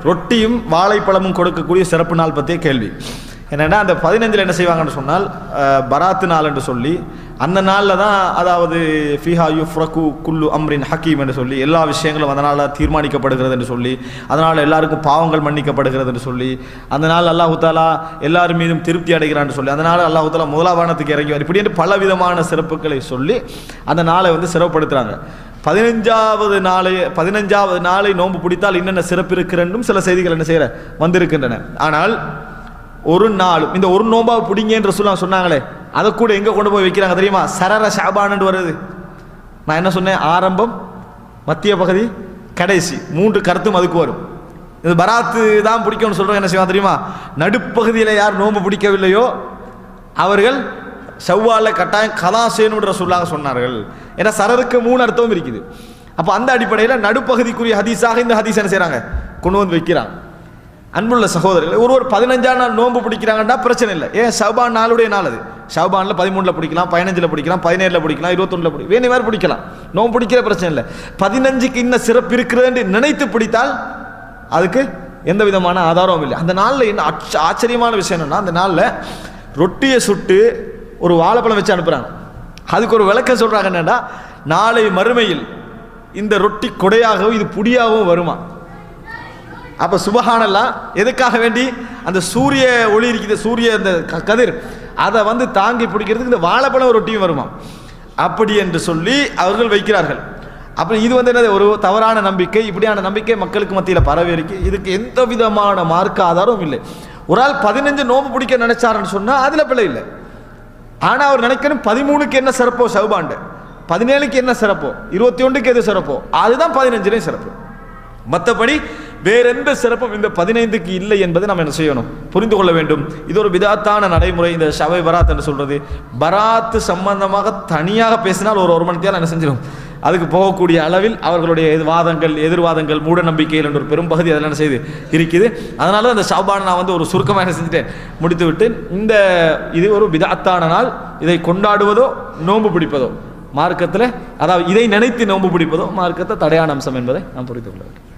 ரொட்டியும் வாழைப்பழமும் கொடுக்கக்கூடிய சிறப்பு நாள் பற்றிய கேள்வி. என்னென்னா அந்த பதினஞ்சில் என்ன செய்வாங்கன்னு சொன்னால் பராத்து நாள் என்று சொல்லி அந்த நாளில் தான் அதாவது ஃபிஹா யுஃப்ரகு குல்லு அம்ரின் ஹக்கீம் என்று சொல்லி எல்லா விஷயங்களும் அதனால் தீர்மானிக்கப்படுகிறது என்று சொல்லி அதனால் எல்லாருக்கும் பாவங்கள் மன்னிக்கப்படுகிறது என்று சொல்லி அந்த நாள் அல்லாஹு தாலா எல்லார் மீதும் திருப்தி அடைகிறான்னு சொல்லி அதனால் அல்லாஹு தாலா முதலாவானத்துக்கு இறங்கி வரும். இப்படி என்று பல விதமான சிறப்புகளை சொல்லி அந்த நாளை வந்து சிறப்படுத்துகிறாங்க பதினஞ்சாவது நாளை பதினஞ்சாவது நாளை நோன்பு பிடித்தால் என்னென்ன சிறப்பு இருக்கிறன்னும் சில செய்திகள் என்ன செய்கிற வந்திருக்கின்றன ஆனால் ஒரு நாளும் இந்த ஒரு நோம்பா பிடிங்கன்ற சொல்ல சொன்னாங்களே அதை கூட எங்கே கொண்டு போய் வைக்கிறாங்க தெரியுமா? சரர ஷாபான்னு வருது. நான் என்ன சொன்னேன்? ஆரம்பம் மத்திய பகுதி கடைசி. மூன்று கருத்தும் அதுக்கு வரும். இது பராத்து தான் பிடிக்கும்னு சொல்கிறாங்க என்ன செய்வாங்க தெரியுமா? நடுப்பகுதியில் யார் நோன்பு பிடிக்கவில்லையோ அவர்கள் செவ்வால கட்டாயம் கதா செய்யணுன்ற சொல்லாக சொன்னார்கள். ஏன்னா சரருக்கு மூணு அர்த்தமும் இருக்குது. அப்போ அந்த அடிப்படையில் நடுப்பகுதிக்குரிய ஹதீஸாக இந்த ஹதீஸ் என்ன செய்கிறாங்க கொண்டு வந்து வைக்கிறாங்க. அன்புள்ள சகோதரர்களே ஒரு ஒரு பதினஞ்சாம் நாள் நோன்பு பிடிக்கிறாங்கன்னா பிரச்சனை இல்லை. ஏன்? சவுபான் நாளுடைய நாள் அது. சவுபானில் பதிமூணில் பிடிக்கலாம் பதினஞ்சில் பிடிக்கலாம் பதினேழில் பிடிக்கலாம் இருபத்தொன்னில் பிடி வேணி மாதிரி பிடிக்கலாம். நோன்பு பிடிக்கிற பிரச்சனை இல்லை. பதினஞ்சுக்கு இன்னும் சிறப்பு இருக்கிறது என்று நினைத்து பிடித்தால் அதுக்கு எந்த விதமான ஆதாரமும் இல்லை. அந்த நாளில் என்ன ஆச்சரியமான விஷயம் என்னன்னா அந்த நாளில் ரொட்டியை சுட்டு ஒரு வாழைப்பழம் வச்சு அனுப்புகிறாங்க அதுக்கு ஒரு விளக்கம் சொல்கிறாங்க என்னென்னா நாளை மறுமையில் இந்த ரொட்டி கொடையாகவும் இது புடியாகவும் வருமா? அப்போ சுபஹானல்லாம் எதுக்காக வேண்டி? அந்த சூரிய ஒளி இருக்குது சூரிய அந்த க- கதிர். அதை வந்து தாங்கி பிடிக்கிறதுக்கு இந்த வாழைப்பழம் ரொட்டியும் வருமா அப்படி என்று சொல்லி அவர்கள் வைக்கிறார்கள். அப்புறம் இது வந்து என்னது? ஒரு தவறான நம்பிக்கை இப்படியான நம்பிக்கை மக்களுக்கு மத்தியில் பரவி இருக்கு. இதுக்கு எந்த விதமான மார்க்க ஆதாரமும் இல்லை. ஒரு ஆள் பதினஞ்சு நோம்பு பிடிக்க நினைச்சாருன்னு சொன்னால் அதில் பிள்ளை இல்லை. ஆனால் அவர் நினைக்கணும் பதிமூணுக்கு என்ன சிறப்போ? சவுபாண்டு பதினேழுக்கு என்ன சிறப்போ? இருபத்தி ஒன்றுக்கு எது சிறப்போ? அதுதான் பதினஞ்சுலேயும் சிறப்பு. மற்றபடி வேற எந்த சிறப்பும் இந்த பதினைந்துக்கு இல்லை என்பதை நம்ம என்ன செய்யணும்? புரிந்து கொள்ள வேண்டும். இது ஒரு விதாத்தான நடைமுறை. இந்த ஷவை பராத் என்று சொல்றது. பராத்து சம்பந்தமாக தனியாக பேசினால் ஒரு ஒரு மணி என்ன செஞ்சிடும் அதுக்கு போகக்கூடிய அளவில் அவர்களுடைய எது- வாதங்கள் எதிர்வாதங்கள் மூட நம்பிக்கைகள் என்ற ஒரு பெரும் பகுதி அதில் என்ன செய்து இருக்குது. அதனால அந்த இந்த நான் வந்து ஒரு சுருக்கமாக என்ன செஞ்சுட்டேன். முடித்து விட்டு இந்த இது ஒரு விதாத்தான நாள். இதை கொண்டாடுவதோ நோன்பு பிடிப்பதோ மார்க்கத்தில் அதாவது இதை நினைத்து நோன்பு பிடிப்பதோ மார்க்கத்தை தடையான அம்சம் என்பதை நாம் புரிந்து கொள்ள வேண்டும்.